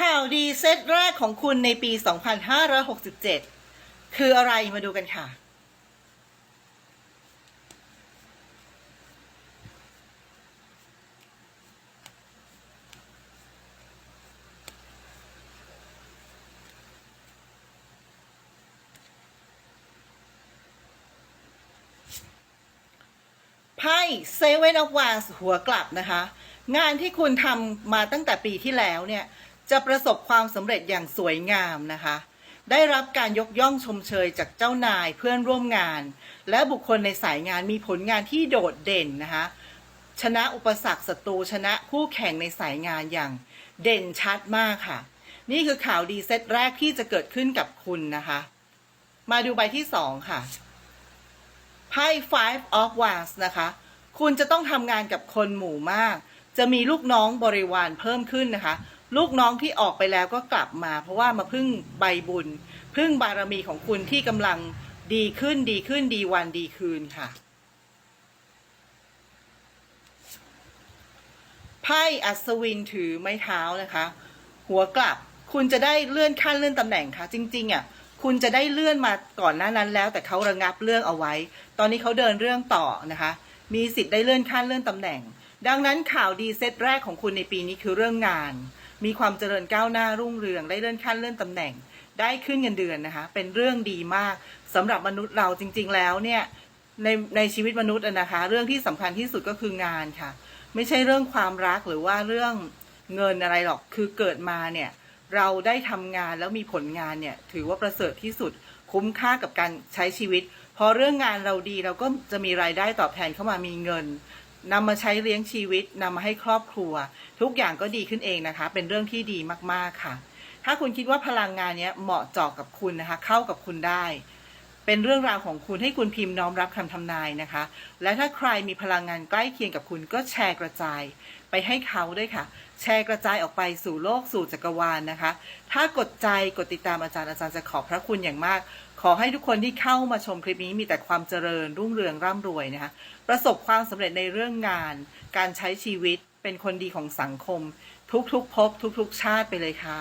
ข่าวดีเซตแรกของคุณในปี 2567 คืออะไรมาดูกันค่ะ ไพ่เซเว่นออฟวาสหัวกลับนะคะ งานที่คุณทำมาตั้งแต่ปีที่แล้วเนี่ย จะประสบความสำเร็จอย่างสวยงามนะคะ ได้รับการยกย่องชมเชยจากเจ้านายเพื่อนร่วมงาน และบุคคลในสายงานมีผลงานที่โดดเด่นนะคะ ชนะอุปสรรคศัตรูชนะคู่แข่งในสายงานอย่างเด่นชัดมากค่ะ นี่คือข่าวดีเซตแรกที่จะเกิดขึ้นกับคุณนะคะ มาดูใบที่สองค่ะไพ่ five of wands นะคะ คุณจะต้องทำงานกับคนหมู่มาก จะมีลูกน้องบริวารเพิ่มขึ้นนะคะ ลูกน้องที่ออกไปแล้วก็กลับมา เพราะว่ามาพึ่งใบบุญ พึ่งบารมีของคุณที่กำลังดีขึ้นดีขึ้นดีวันดีคืนค่ะไพ่อัศวินถือไม้เท้านะคะ หัวกลับคุณจะได้เลื่อนขั้นเลื่อนตำแหน่งค่ะ จริงๆอะคุณจะได้เลื่อนมาก่อนหน้านั้นแล้ว แต่เขาระงับเรื่องเอาไว้ ตอนนี้เขาเดินเรื่องต่อนะคะ มีสิทธิ์ได้เลื่อนขั้นเลื่อนตำแหน่ง ดังนั้นข่าวดีเซตแรกของคุณในปีนี้คือเรื่องงาน มีความเจริญก้าวหน้ารุ่งเรือง ได้เลื่อนขั้นเลื่อนตำแหน่ง ได้ขึ้นเงินเดือนนะคะ เป็นเรื่องดีมากสำหรับมนุษย์เราจริง ๆ แล้วเนี่ยในในชีวิตมนุษย์นะคะ เรื่องที่สำคัญที่สุดก็คืองานค่ะ ไม่ใช่เรื่องความรักหรือว่าเรื่องเงินอะไรหรอกคือเกิดมาเนี่ยเราได้ทำงานแล้วมีผลงานเนี่ยถือว่าประเสริฐที่สุดคุ้มค่ากับการใช้ชีวิต พอเรื่องงานเราดีเราก็จะมีรายได้ตอบแทนเข้ามามีเงิน นำมาใช้เลี้ยงชีวิตนำมาให้ครอบครัว ทุกอย่างก็ดีขึ้นเองนะคะ เป็นเรื่องที่ดีมากๆค่ะ ถ้าคุณคิดว่าพลังงานนี้เหมาะเจาะกับคุณนะคะ เข้ากับคุณได้ เป็นเรื่องราวของคุณให้คุณพิมพ์น้อมรับคำทำนายนะคะ และถ้าใครมีพลังงานใกล้เคียงกับคุณก็แชร์กระจาย ไปให้เขาด้วยค่ะ แชร์กระจายออกไปสู่โลกสู่จักรวาลนะคะ ถ้ากดใจกดติดตามอาจารย์อาจารย์จะขอบพระคุณอย่างมาก ขอให้ทุกคนที่เข้ามาชมคลิปนี้มีแต่ความเจริญรุ่งเรืองร่ำรวยนะคะประสบความสำเร็จในเรื่องงาน การใช้ชีวิตเป็นคนดีของสังคม ทุกๆภพทุกๆชาติไปเลยค่ะ